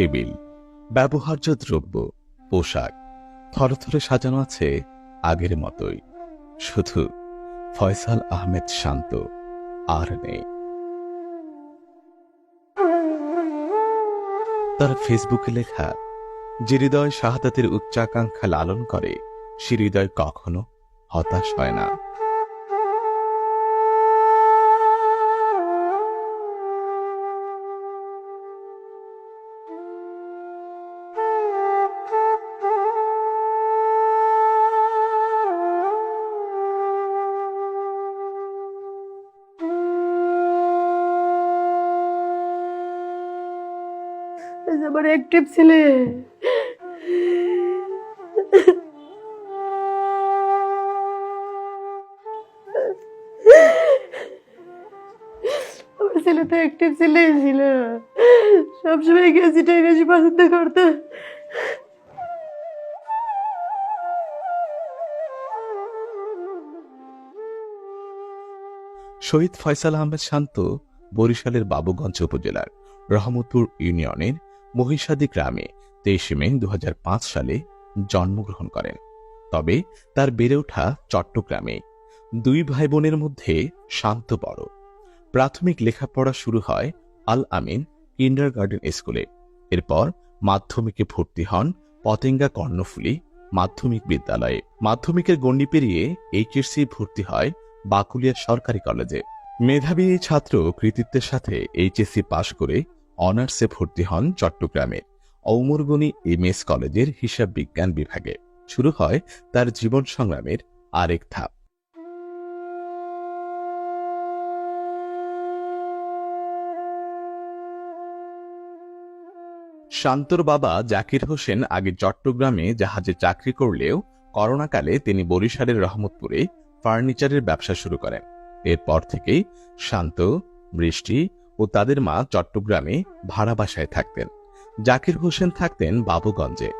Table, ব্যবহার্য দ্রব্য, পোশাক থরথরে সাজানো আছে আগের মতোই। শুধু ফয়সাল আহমেদ শান্ত, আর নেই। তার ফেসবুকে লেখা, যে হৃদয় শাহাদাতের উচ্চাকাঙ্ক্ষা লালন করে, সে হৃদয় কখনো হতাশ হয় না। আমার অ্যাক্টিভ ছেলে। ছেলে তো অ্যাক্টিভ ছেলে ছিল। সবসময় গেছিটাই বেশি পছন্দ করতো। শহীদ ফয়সাল আহমেদ শান্ত বরিশালের বাবুগঞ্জ উপজেলার রহমতপুর ইউনিয়নের মহিষাদি গ্রামে তেইশে মে দু হাজার পাঁচ সালে জন্মগ্রহণ করেন। তবে তার বেড়ে ওঠা চট্টগ্রামে দুই ভাই বোনের মধ্যে শান্ত বড়। প্রাথমিক লেখাপড়া শুরু হয় আল আমিন কিন্ডার গার্ডেন স্কুলে। এরপর মাধ্যমিকে ভর্তি হন পতেঙ্গা কর্ণফুলী মাধ্যমিক বিদ্যালয়ে। মাধ্যমিকের গণ্ডি পেরিয়ে এইচএসসি ভর্তি হয় বাকুলিয়া সরকারি কলেজে। মেধাবী এই ছাত্র কৃতিত্বের সাথে এইচএসসি পাশ করে অনার্সে ভর্তি হন চট্টগ্রামের ঔমরগনি এমএস কলেজের হিসাব বিজ্ঞান বিভাগে। শুরু হয় তার জীবন সংগ্রামের আরেক ধাপ। শান্তর বাবা জাকির হোসেন আগে চট্টগ্রামে জাহাজে চাকরি করলেও করোনাকালে তিনি বরিশালের রহমতপুরে ফার্নিচারের ব্যবসা শুরু করেন। এরপর থেকেই শান্ত, বৃষ্টি ও তাদের মা চট্টগ্রামে ভাড়া বাসায় থাকতেন। জাকির হোসেন থাকতেন বাবুগঞ্জে।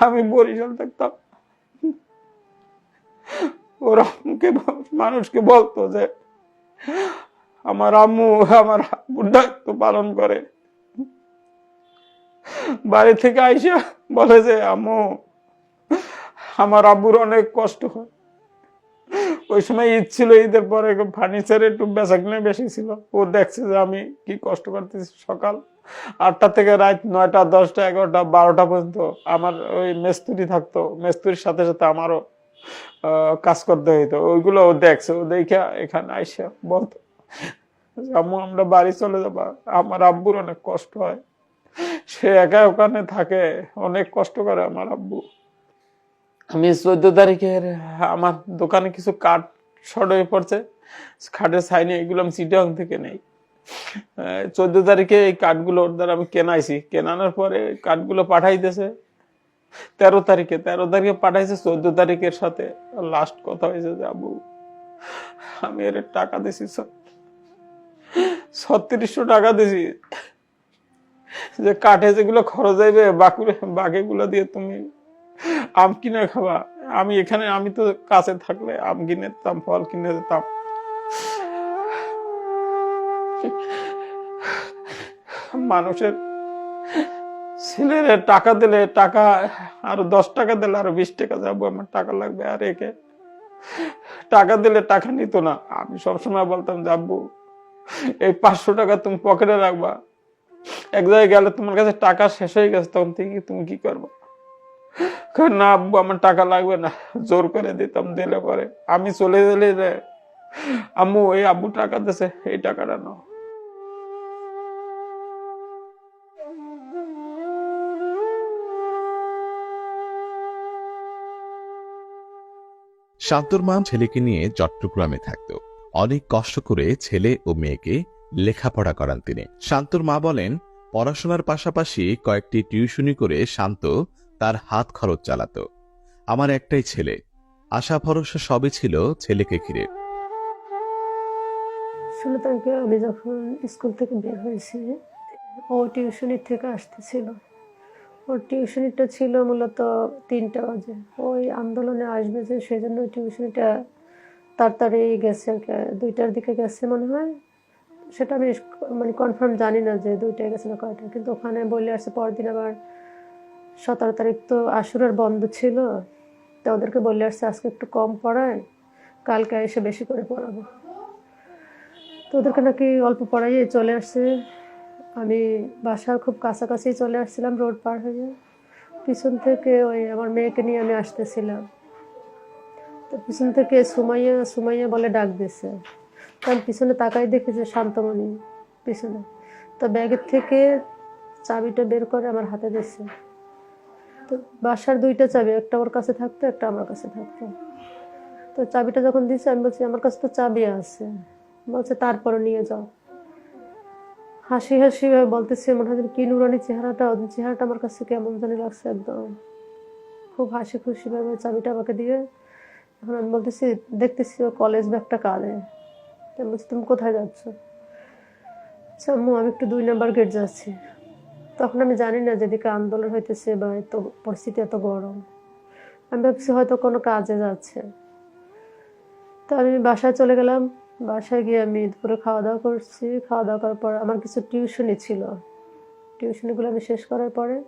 আমি বরিশাল থাকতাম। ওরা মানুষকে বলতো যে, আমার আম্মু, আমার আব্বুর দায়িত্ব পালন করে। বাড়ি থেকে আইসা বলে যে, আম্মু, আমার আব্বুর অনেক কষ্ট হয়। ওই সময় ঈদ ছিল, ঈদের পরে ফার্নিচার একটু বেচা কিনে বেশি ছিল। ও দেখছে যে আমি কি কষ্ট করতেছি সকাল আটটা থেকে রাত নয়টা, দশটা, এগারোটা, বারোটা পর্যন্ত আমার ওই মেস্তুরি থাকতো। মেস্তুরির সাথে সাথে আমারও কাজ করতে হইতো। ওইগুলো ও দেখছে, ও দেখা এখানে আইসা বলতো আম্মু, আমরা বাড়ি চলে যাবা। আমার আব্বুর অনেক কষ্ট হয়। সে একা ওখানে থাকে, অনেক কষ্ট করে আমার আব্বু। আমি চোদ্দ তারিখের আমার দোকানে কিছু কাঠ শর্ট হয়ে পড়ছে। খাটের সাইনে এগুলো আমি চিটাং থেকে নেই। চোদ্দ তারিখে এই কাঠগুলো ওর দ্বারা আমি কেনাইছি। কেনানোর পরে কাঠগুলো পাঠাইতেছে। তেরো তারিখে তেরো তারিখে পাঠাইছে চোদ্দ তারিখের সাথে লাস্ট কথা হয়েছে যে, আবু, আমি এর টাকা দিছি ছত্রিশশো টাকা দিছি। যে কাঠে যেগুলো খরচ যাইবে বাকুরে বাকিগুলো দিয়ে তুমি আম কিনে খাবা। আমি এখানে, আমি তো কাছে থাকলে আম কিনে দিতাম, ফল কিনে দিতাম। মানুষের ছেলের টাকা দিলে, টাকা আরও দশ টাকা দিলে, আরও বিশ টাকা যাব, আমার টাকা লাগবে, আর একে টাকা দিলে টাকা নিত না। আমি সবসময় বলতাম, যাব, এই পাঁচশো টাকা তুমি পকেটে রাখবা। এক জায়গায় গেলে তোমার কাছে টাকা শেষ হয়ে গেছে, তখন থেকে তুমি কি করবা? না, আব্বু, আমার টাকা লাগবে না। জোর করে দিতাম, দিলে পরে। আমি চলে গেলে আম্মু, এই আব্বু টাকা দিছে, এই টাকাটা নাও। শান্তর মা ছেলেকে নিয়ে চট্টগ্রামে থাকত। অনেক কষ্ট করে ছেলে ও মেয়েকে লেখাপড়া করান তিনি। শান্তর মা বলেন, পড়াশোনার পাশাপাশি কয়েকটি টিউশনি করে শান্ত তার হাত খরচ চালাতো। আমার একটাই ছেলে। আশা ভরসা সবই ছিল ছেলেকে ঘিরে। তারিখে আমি যখন স্কুল থেকে বের হয়েছি, ও টিউশনির থেকে আসতেছিল। ওর টিউশনিটা ছিল মূলত তিনটা বাজে। ওই আন্দোলনে আসবে যে, সেজন্য ওই টিউশনিটা তাড়াতাড়ি গেছে আর কি। দুইটার দিকে গেছে মনে হয়। সেটা আমি মানে কনফার্ম জানি না যে দুইটায় গেছে না কয়টা কিন্তু ওখানে বলে আসছে, পরদিন আবার সতেরো তারিখ তো আশুরার বন্ধ ছিল, তো ওদেরকে বলে আসছে আজকে একটু কম পড়ায়, কালকে এসে বেশি করে পড়াবো। তো ওদেরকে নাকি অল্প পড়াইয়ে চলে আসছে। আমি বাসার খুব কাছাকাছি চলে আসছিলাম রোড পার হয়ে। পিছন থেকে ওই আমার মেয়েকে নিয়ে আমি আসতেছিলাম। তো পিছন থেকে সুমাইয়া সুমাইয়া বলে ডাক দিছে তো আমি পিছনে তাকাই দেখি যে শান্তমণি পিছনে। তো ব্যাগের থেকে চাবিটা বের করে আমার হাতে দিচ্ছে তো বাসার দুইটা চাবি, একটা ওর কাছে থাকতো, একটা আমার কাছে থাকতো। তো চাবিটা যখন দিচ্ছে আমি বলছি, আমার কাছে তো চাবি আছে। বলছে তারপরে নিয়ে যাও। হাসি হাসি বলতেছে, মনে হয় কি নুরানি চেহারাটা ওদের চেহারাটা আমার কাছে কেমন জানি লাগছে একদম। খুব হাসি খুশি ভাবে চাবিটা আমাকে দিয়ে, এখন আমি বলতেছি, দেখতেছি ও কলেজ ব্যাগটা কাঁদে বলছি, তুমি কোথায় যাচ্ছ? আম্মু, আমি একটু দুই নাম্বার গেট যাচ্ছি। তখন আমি জানি না যেদিকে আন্দোলন হইতেছে বা এত পরিস্থিতি এত গরম। আমি ভাবছি হয়তো কোনো কাজে যাচ্ছে। তো আমি বাসায় চলে গেলাম। বাসায় গিয়ে আমি দুপুরে খাওয়া দাওয়া করছি। খাওয়া দাওয়া করার পর আমার কিছু টিউশনি ছিল। টিউশনিগুলো আমি শেষ করার পরে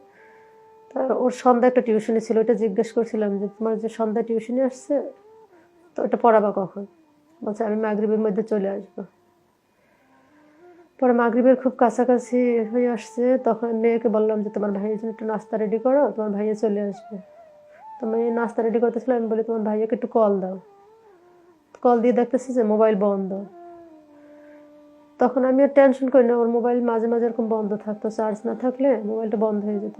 তা ওর সন্ধ্যা একটা টিউশনি ছিল। ওটা জিজ্ঞেস করছিলাম যে, তোমার যে সন্ধ্যা টিউশনি আসছে, তো ওটা পড়াবা কখন? বলছে, আমি মাগরিবের মধ্যে চলে আসব। পরে মাগরিবের খুব কাছাকাছি হয়ে আসছে, তখন মেয়েকে বললাম যে, তোমার ভাইয়ের জন্য একটু নাস্তা রেডি করো, তোমার ভাইয়া চলে আসবে। তো মেয়ে নাস্তা রেডি করতেছিল, আমি বলি, তোমার ভাইয়াকে একটু কল দাও। কল দিয়ে দেখতেছি যে মোবাইল বন্ধ। তখন আমি আর টেনশন করি না, ওর মোবাইল মাঝে মাঝে এরকম বন্ধ থাকতো চার্জ না থাকলে মোবাইলটা বন্ধ হয়ে যেত।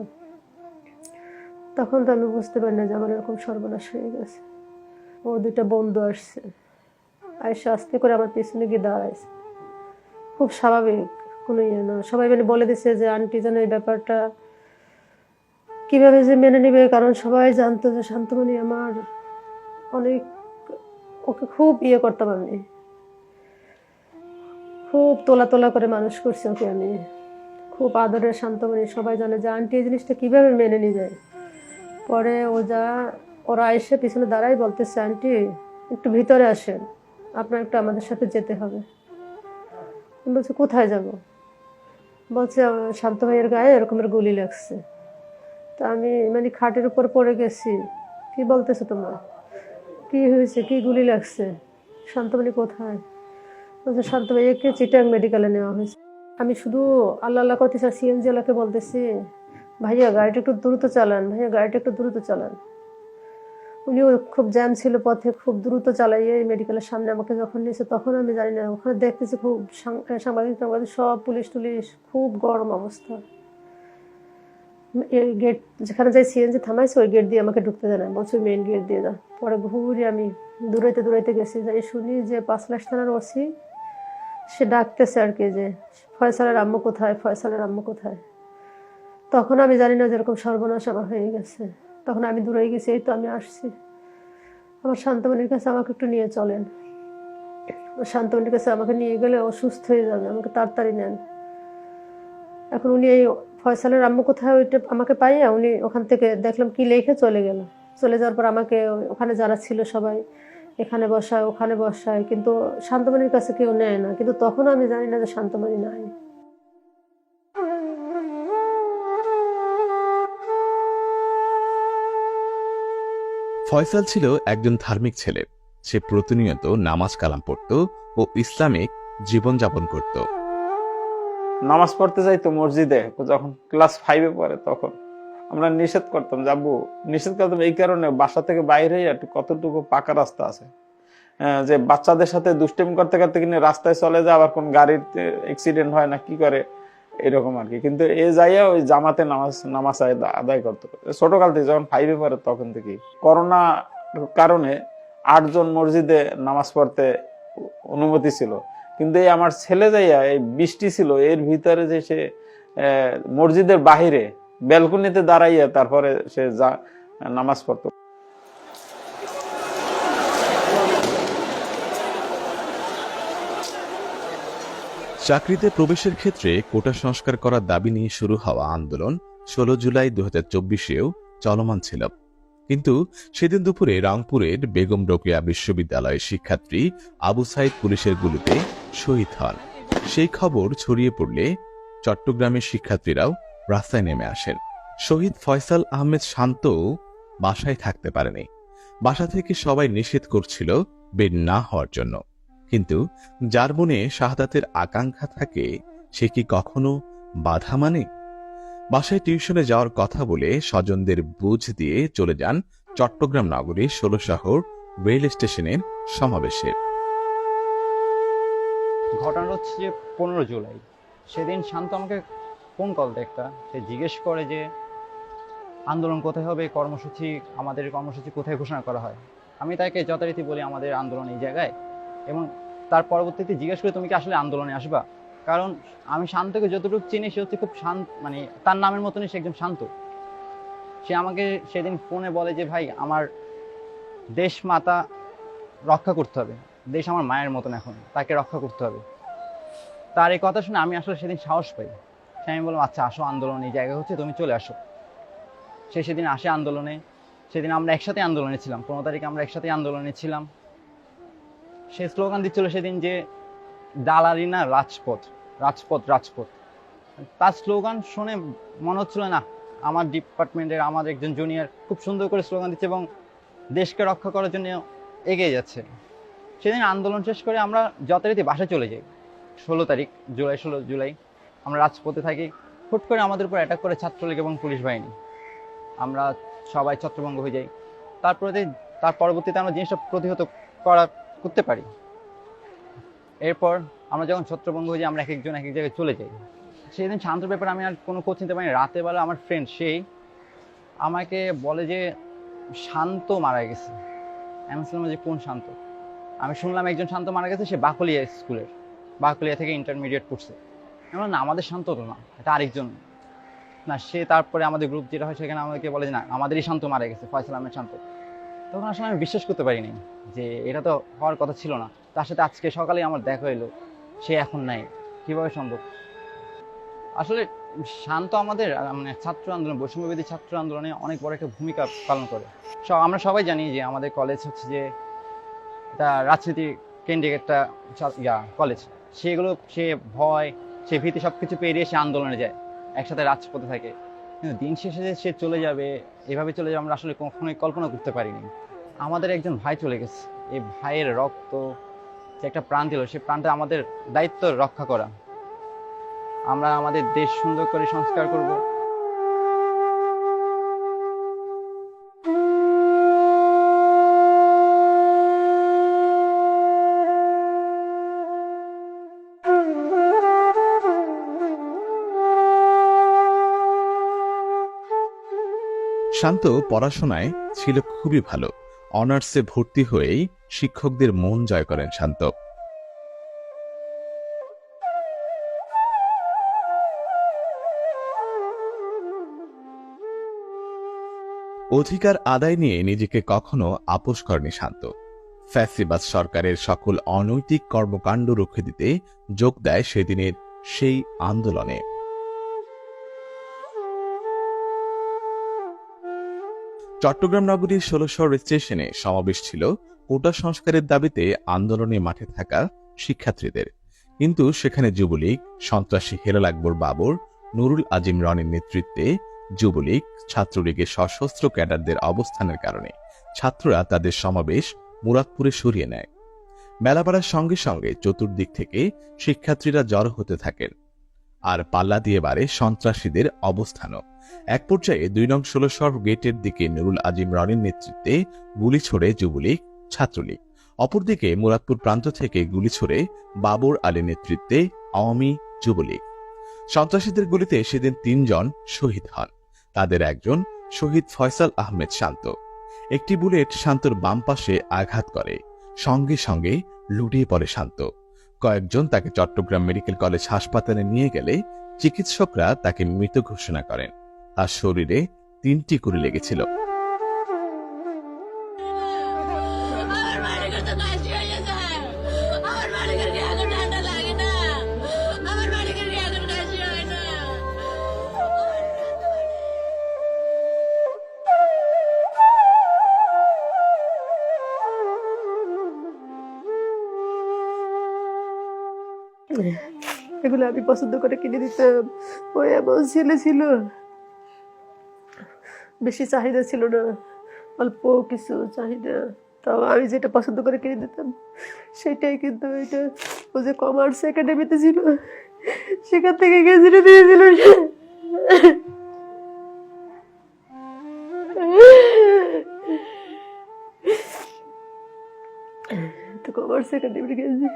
তখন তো আমি বুঝতে পারি না যে, আমার এরকম সর্বনাশ হয়ে গেছে। ও দুইটা বন্ধু আসছে। আয়সা আস্তে করে আমার পিছনে গিয়ে দাঁড়াইছে। খুব স্বাভাবিক, কোনো ইয়ে না। সবাই মানে বলে দিছে যে, আন্টি যেন এই ব্যাপারটা কীভাবে যে মেনে নেবে? কারণ সবাই জানতো যে, শান্তমণি আমার অনেক, ওকে খুব ইয়ে করতাম আমি। খুব তোলা তোলা করে মানুষ করছি ওকে আমি। খুব আদরের শান্তমণি। সবাই জানে যে, আন্টি এই জিনিসটা কীভাবে মেনে নিয়ে যায় পরে ও যা, ওরা এসে পিছনে দাঁড়াই বলতেছে, আন্টি, একটু ভিতরে আসেন। আপনার একটু আমাদের সাথে যেতে হবে। বলছি, কোথায় যাব? বলছে, শান্ত ভাইয়ের গায়ে এরকমের গুলি লাগছে। তা আমি মানে খাটের উপর পড়ে গেছি। কি বলতেছো তোমার? কি হয়েছে? কি গুলি লাগছে? শান্তমণি কোথায়? বলছে, শান্ত ভাইয়াকে চিটাং মেডিকেলে নেওয়া হয়েছে। আমি শুধু আল্লাহ আল্লাহ আর সিএনজি ওলাকে বলতেছি, ভাইয়া, গাড়িটা একটু দ্রুত চালান, ভাইয়া, গাড়িটা একটু দ্রুত চালান। উনিও খুব জ্যাম ছিল পথে, খুব দ্রুত চালাইয়ে মেডিকেলের সামনে আমাকে যখন নিয়েছে তখন আমি জানি না, ওখানে দেখতেছি খুব সাং- সাংবাদিক সব পুলিশ টুলিশ, খুব গরম অবস্থা। এই গেট যেখানে যাই সিএনজি থামাইছে, ওই গেট দিয়ে আমাকে ঢুকতে দেয় না, বলছে মেন গেট দিয়ে যা। পরে ঘুরে আমি দূরাইতে দূরাইতে গেছি, যাই শুনি যে পাঁচলাশ থানার ওসি, সে ডাকতেছে আর কি যে, ফয়সালের আম্মু কোথায়? ফয়সালের আম্মু কোথায়? তখন আমি জানি না যেরকম সর্বনাশ আমার হয়ে গেছে। তখন আমি দূরে গেছি, এই তো আমি আসছি। আমার শান্তমণির কাছে আমাকে একটু নিয়ে চলেন। শান্তমণির কাছে আমাকে নিয়ে গেলে ও সুস্থ হয়ে যাবে, আমাকে তাড়াতাড়ি নেন। এখন উনি এই ফয়সালের আম্মু কোথায়, ওইটা আমাকে পাইয়া উনি ওখান থেকে দেখলাম কি লেখে চলে গেল। চলে যাওয়ার পর আমাকে ওখানে যারা ছিল সবাই, এখানে বসায়, ওখানে বসায়, কিন্তু শান্তমণির কাছে কেউ নেয় না। কিন্তু তখন আমি জানি না যে শান্তমণি নাই। ফয়সাল ছিল একজন ধার্মিক ছেলে। সে প্রতিনিয়ত নামাজ কালাম পড়ত ও ইসলামিক জীবনযাপন করত। নামাজ পড়তে যাইতো মসজিদে যখন ক্লাস ফাইভে পড়ে তখন। আমরা নিষেধ করতাম যাব নিষেধ করতাম এই কারণে বাসা থেকে বাইরে একটু কতটুকু পাকা রাস্তা আছে। আহ, যে বাচ্চাদের সাথে দুষ্টেমি করতে করতে কিনে রাস্তায় চলে যায় আবার কোন গাড়ির অ্যাক্সিডেন্ট হয় না কি করে? এরকম আর কি। কিন্তু এ যাইয়া ওই জামাতে নামাজ নামাজ আদায়- করতো। ছোটকাল থেকে যখন ফাইভে পড়ে তখন থেকে করোনা কারণে আটজন মসজিদে নামাজ পড়তে অনুমতি ছিল। কিন্তু এই আমার ছেলে যাইয়া এই বৃষ্টি ছিল, এর ভিতরে যে সে মসজিদের বাহিরে, ব্যালকনিতে দাঁড়াইয়া তারপরে সে যা, নামাজ পড়তো। চাকরিতে প্রবেশের ক্ষেত্রে কোটা সংস্কার করার দাবি নিয়ে শুরু হওয়া আন্দোলন ষোলো জুলাই দু হাজার চব্বিশেও চলমান ছিল। কিন্তু সেদিন দুপুরে রংপুরের বেগম রোকেয়া বিশ্ববিদ্যালয়ের শিক্ষার্থী আবু সাইদ পুলিশের গুলিতে শহীদ হন। সেই খবর ছড়িয়ে পড়লে চট্টগ্রামের শিক্ষার্থীরাও রাস্তায় নেমে আসেন। শহীদ ফয়সাল আহমেদ শান্ত বাসায় থাকতে পারেনি। বাসা থেকে সবাই নিষেধ করছিল বের না হওয়ার জন্য। কিন্তু যার মনে শাহাদাতের আকাঙ্ক্ষা থাকে, সে কি কখনো বাধা মানে? বাসায় টিউশনে যাওয়ার কথা বলে স্বজনদের বুঝ দিয়ে চলে যান চট্টগ্রাম নগরীর ষোলশহর রেল স্টেশনের সমাবেশে। ঘটনাটা হচ্ছে যে পনেরো জুলাই। সেদিন শান্ত আমাকে ফোন কল একটা। সে জিজ্ঞেস করে যে, আন্দোলন কোথায় হবে? কর্মসূচি, আমাদের কর্মসূচি কোথায় ঘোষণা করা হয়? আমি তাকে যথারীতি বলি, আমাদের আন্দোলন এই জায়গায়। এবং তার পরবর্তীতে জিজ্ঞেস করে তুমি কি আসলে আন্দোলনে আসবা? কারণ আমি শান্তকে যতটুকু চিনি, সে হচ্ছে খুব শান্ত মানে তার নামের মতনই সে একদম শান্ত। সে আমাকে সেদিন ফোনে বলে যে, ভাই, আমার দেশ মাতা রক্ষা করতে হবে। দেশ আমার মায়ের মতন এখন, তাকে রক্ষা করতে হবে। তার এই কথা শুনে আমি আসলে সেদিন সাহস পাই। সে আমি বললাম আচ্ছা আসো আন্দোলন, এই জায়গা হচ্ছে তুমি চলে আসো। সে সেদিন আসে আন্দোলনে। সেদিন আমরা একসাথে আন্দোলনে ছিলাম। পনেরো তারিখে আমরা একসাথে আন্দোলনে ছিলাম। সে স্লোগান দিচ্ছিল সেদিন যে, দালালি না, রাজপথ রাজপথ রাজপথ। তার স্লোগান শুনে মনে হচ্ছিল, না, আমার ডিপার্টমেন্টের, আমার একজন জুনিয়র খুব সুন্দর করে স্লোগান দিচ্ছে এবং দেশকে রক্ষা করার জন্য এগিয়ে যাচ্ছে। সেদিন আন্দোলন শেষ করে আমরা যথারীতি বাসায় চলে যাই। ষোলো তারিখ, জুলাই, ষোলো জুলাই। আমরা রাজপথে থাকি। হুট করে আমাদের উপর অ্যাটাক করে ছাত্রলীগ এবং পুলিশ বাহিনী। আমরা সবাই ছত্রভঙ্গ হয়ে যাই। তারপরে, তার পরবর্তীতে আমরা জিনিসটা প্রতিহত করা করতে পারি। এরপর আমরা যখন ছত্রভঙ্গ হয়ে যাই, আমরা এক একজন এক এক জায়গায় চলে যাই। সেদিন শান্তর ব্যাপারে আমি আর কোনো কোচ নিতে পারি রাতে বেলা আমার ফ্রেন্ড সেই আমাকে বলে যে, শান্ত মারা গেছে। আমি বললাম যে, কোন শান্ত? আমি শুনলাম একজন শান্ত মারা গেছে, সে বাকলিয়া স্কুলের বাকলিয়া থেকে ইন্টারমিডিয়েট করছে আমি না, আমাদের শান্ত তো না, এটা আরেকজন। না, সে তারপরে আমাদের গ্রুপ যেটা হয়, সেখানে আমাদেরকে বলে যে, না, আমাদেরই শান্ত মারা গেছে, ফয়সাল আহমেদ শান্ত। তখন আসলে আমি বিশ্বাস করতে পারিনি যে এটা তো হওয়ার কথা ছিল না। তার সাথে আজকে সকালেই আমার দেখা হইল, সে এখন নাই। কীভাবে সম্ভব? আসলে শান্ত আমাদের মানে ছাত্র আন্দোলন বৈষম্যবিধি ছাত্র আন্দোলনে অনেক বড় একটা ভূমিকা পালন করে। আমরা সবাই জানি যে আমাদের কলেজ হচ্ছে যে এটা রাজনীতি কেন্দ্রিক একটা ইয়া কলেজ সেগুলো, সে ভয়, সে ভীতি সব কিছু পেরিয়ে সে আন্দোলনে যায়, একসাথে রাজপথে থাকে। কিন্তু দিন শেষে যে সে চলে যাবে, এভাবে চলে যাবে আমরা আসলে কখনোই কল্পনা করতে পারিনি। আমাদের একজন ভাই চলে গেছে। এই ভাইয়ের রক্ত যে একটা প্রাণ দিল, সে প্রাণটা আমাদের দায়িত্ব রক্ষা করা। আমরা আমাদের দেশ সুন্দর করে সংস্কার করব। শান্ত পড়াশোনায় ছিল খুবই ভালো। অনার্সে ভর্তি হয়েই শিক্ষকদের মন জয় করেন শান্ত। অধিকার আদায় নিয়ে নিজেকে কখনো আপোষ করেনি শান্ত। ফ্যাসিবাদ সরকারের সকল অনৈতিক কর্মকাণ্ড রুখে দিতে যোগ দেয় সেদিনের সেই আন্দোলনে। চট্টগ্রাম নগরীর ষোলশহর স্টেশনে সমাবেশ ছিল কোটা সংস্কারের দাবিতে আন্দোলনে মাঠে থাকা শিক্ষার্থীদের। কিন্তু সেখানে যুবলীগ, সন্ত্রাসী হেলাল আকবর বাবর, নুরুল আজিম রনের নেতৃত্বে যুবলীগ, ছাত্রলীগের সশস্ত্র ক্যাডারদের অবস্থানের কারণে ছাত্ররা তাদের সমাবেশ মুরাদপুরে সরিয়ে নেয়। মেলা বাড়ার সঙ্গে সঙ্গে চতুর্দিক থেকে শিক্ষার্থীরা জড়ো হতে থাকেন। আর পাল্লা দিয়ে বাড়ে সন্ত্রাসীদের অবস্থানও। এক পর্যায়ে দুই নং ষোলশহর গেটের দিকে নুরুল আজিম রনির নেতৃত্বে গুলি ছোড়ে যুবলীগ, ছাত্রলীগ। অপরদিকে মুরাদপুর প্রান্ত থেকে গুলি ছোড়ে বাবর আলীর নেতৃত্বে আওয়ামী যুবলীগ। সন্ত্রাসীদের গুলিতে সেদিন তিনজন শহীদ হন। তাদের একজন শহীদ ফয়সাল আহমেদ শান্ত। একটি বুলেট শান্তর বাম পাশে আঘাত করে, সঙ্গে সঙ্গে লুটিয়ে পড়ে শান্ত। কয়েকজন তাকে চট্টগ্রাম মেডিকেল কলেজ হাসপাতালে নিয়ে গেলে চিকিৎসকরা তাকে মৃত ঘোষণা করেন। তার শরীরে তিনটি করে লেগেছিল। এগুলো আমি পছন্দ করে কিনে দিতাম। ওই এমন ছেলে ছিল। বেশি চাহিদা ছিল না, অল্প কিছু চাহিদা। তাও আমি যেটা পছন্দ করে কিনে দিতাম, সেটাই কিন্তু এটা। ও যে কমার্স একাডেমিতে ছিল, সেখান থেকে গেজিটে দিয়েছিল। তো কমার্স একাডেমি গেছি।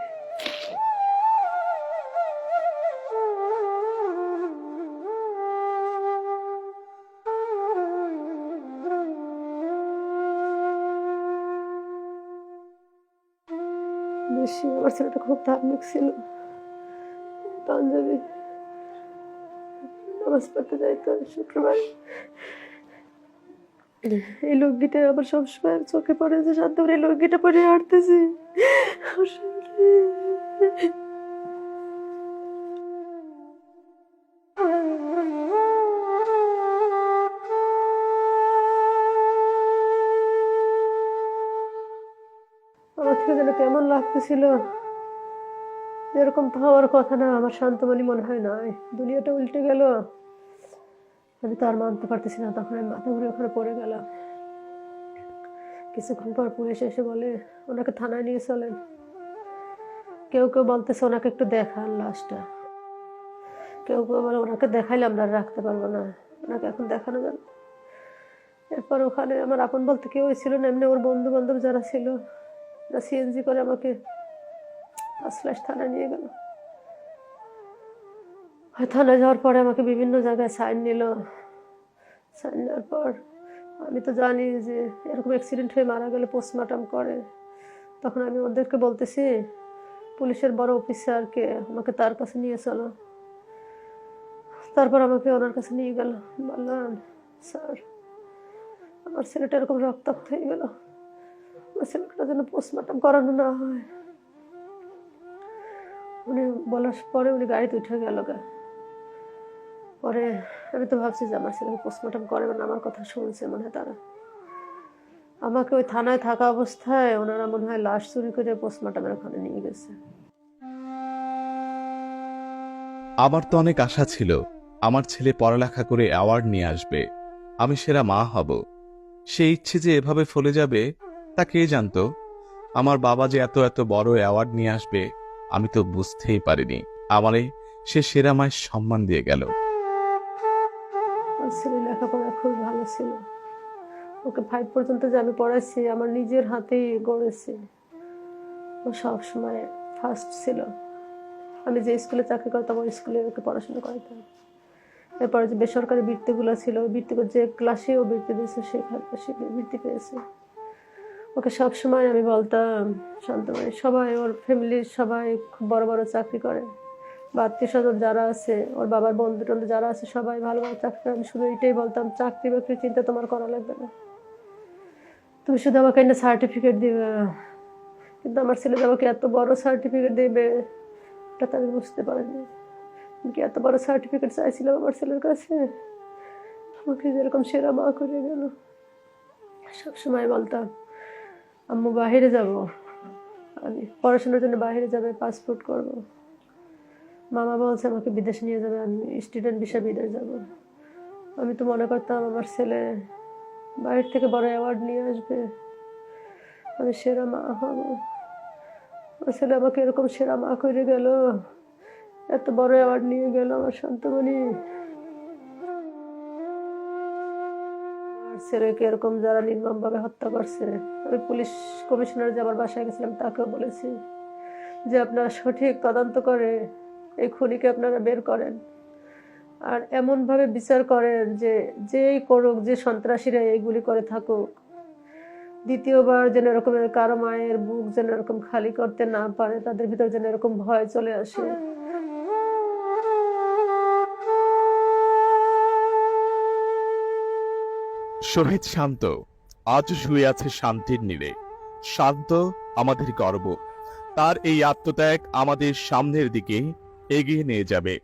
বেশি, আমার ছেলেটা খুব ধার্মিক ছিল। পাঞ্জাবি নামাজ পড়তে যাইতো শুক্রবার। এই লুঙ্গিটা আমার সবসময় চোখে পড়ে যে এই লুঙ্গিটা পরে হাঁটতেছি। লাগতেছিল। এরকম তো হওয়ার কথা না, আমার শান্তমণি মনে হয় নাই। দুনিয়াটা উল্টে গেল। আমি তো আর মানতে পারতেছি না, তখন আমি মাথা ঘুরে ওখানে পড়ে গেলাম। কিছুক্ষণ পর পুলিশ এসে বলে, ওনাকে থানায় নিয়ে চলেন। কেউ কেউ বলতেছে ওনাকে একটু দেখান লাশটা। কেউ কেউ বলে, ওনাকে দেখাইলে আমরা রাখতে পারব না। ওনাকে এখন দেখানো যাবে এরপর ওখানে আমার আপন বলতে কেউই ছিল না, এমনি ওর বন্ধু বান্ধব যারা ছিল ওরা সিএনজি করে আমাকে ফ্ল্যাশ থানায় নিয়ে গেল। থানায় যাওয়ার পরে আমাকে বিভিন্ন জায়গায় সাইন নিল। সাইন নেওয়ার পর আমি তো জানি যে এরকম অ্যাক্সিডেন্ট হয়ে মারা গেলে পোস্টমর্টম করে। তখন আমি ওদেরকে বলতেছি, পুলিশের বড় অফিসারকে আমাকে তার কাছে নিয়ে চলো। তারপর আমাকে ওনার কাছে নিয়ে গেল। বললাম, স্যার, আমার ছেলেটা এরকম রক্তাক্ত হয়ে গেল। আমার ছেলেটা যেন পোস্টমর্টম করানো না হয়। উনি বলার পরে উনি গাড়িতে উঠে গেল গা। পরে আমি তো ভাবছি যে আমার ছেলেকে পোস্টমর্টম করে মানে আমার কথা শুনছে মনে হয় তারা। আমাকে ওই থানায় থাকা অবস্থায় ওনারা মনে হয় লাশ চুরি করে পোস্টমর্টমের ওখানে নিয়ে গেছে। আমার তো অনেক আশা ছিল, আমার ছেলে পড়ালেখা করে অ্যাওয়ার্ড নিয়ে আসবে, আমি সেরা মা হব। সে ইচ্ছে যে এভাবে ফলে যাবে তা কে জানতো? আমার বাবা যে এত এত বড় অ্যাওয়ার্ড নিয়ে আসবে, আমি তো বুঝতেই পারিনি। আমারে সে সেরা মায়ের সম্মান দিয়ে গেল। ছেলে লেখাপড়া খুব ভালো ছিল। ওকে ফাইভ পর্যন্ত যে আমি পড়াইছি, আমার নিজের হাতেই গড়েছি। ও সব সময় ফার্স্ট ছিল। আমি যে স্কুলে চাকরি করতাম, ওই স্কুলে ওকে পড়াশোনা করাইতাম। এরপরে যে বেসরকারি বৃত্তিগুলো ছিল, ওই বৃত্তি যে ক্লাসে ও বৃত্তি দিয়েছে, সেখানে সে বৃত্তি পেয়েছে। ওকে সব সময় আমি বলতাম শান্তময় সবাই ওর ফ্যামিলির সবাই খুব বড় বড় চাকরি করে। বা আত্মীয় স্বজন যারা আছে, ওর বাবার বন্ধু টন্ধু যারা আছে, সবাই ভালো ভালো চাকরি করে। আমি শুধু এটাই বলতাম, চাকরি বাকরি চিন্তা তোমার করা লাগবে না। তুমি শুধু আমাকে একটা সার্টিফিকেট দিবে। কিন্তু আমার ছেলে আমাকে এত বড় সার্টিফিকেট দেবে, এটা তো আমি বুঝতে পারিনি। কি এত বড় সার্টিফিকেট চাইছিলাম আমার ছেলের কাছে? আমাকে যেরকম সেরা মা করে গেল। সবসময় বলতাম আম্মু বাইরে যাব। আমি পড়াশোনার জন্য বাইরে যাবে পাসপোর্ট করব। মামা বলছে আমাকে বিদেশ নিয়ে যাবে, আমি স্টুডেন্ট বিষয়ে বিদেশ যাব। আমি তো মনে করতাম আমার ছেলে বাইরের থেকে বড় অ্যাওয়ার্ড নিয়ে আসবে। আমি সেরা মা হব। আমার ছেলে আমাকে এরকম সেরা মা করে গেল। এত বড় অ্যাওয়ার্ড নিয়ে গেল আমার শান্তমণি। ছেলেকে এরকম যারা নির্মমভাবে হত্যা করছে? আমি পুলিশ কমিশনার যে আমার বাসায় গেছিলাম, তাকেও বলেছি যে আপনারা সঠিক তদন্ত করে এই খুনিকে আপনারা বের করেন। আর এমনভাবে বিচার করেন যে যেই করুক, যে সন্ত্রাসীরা এইগুলি করে থাকুক, দ্বিতীয়বার যেন এরকম কারও মায়ের বুক যেন এরকম খালি করতে না পারে, তাদের ভিতর যেন এরকম ভয় চলে আসে। শহীদ শান্ত। আজ শুয়ে আছে শান্তির নীলে শান্ত আমাদের গর্ব। তার এই আত্মত্যাগ আমাদের সামনের দিকে এগিয়ে নিয়ে যাবে।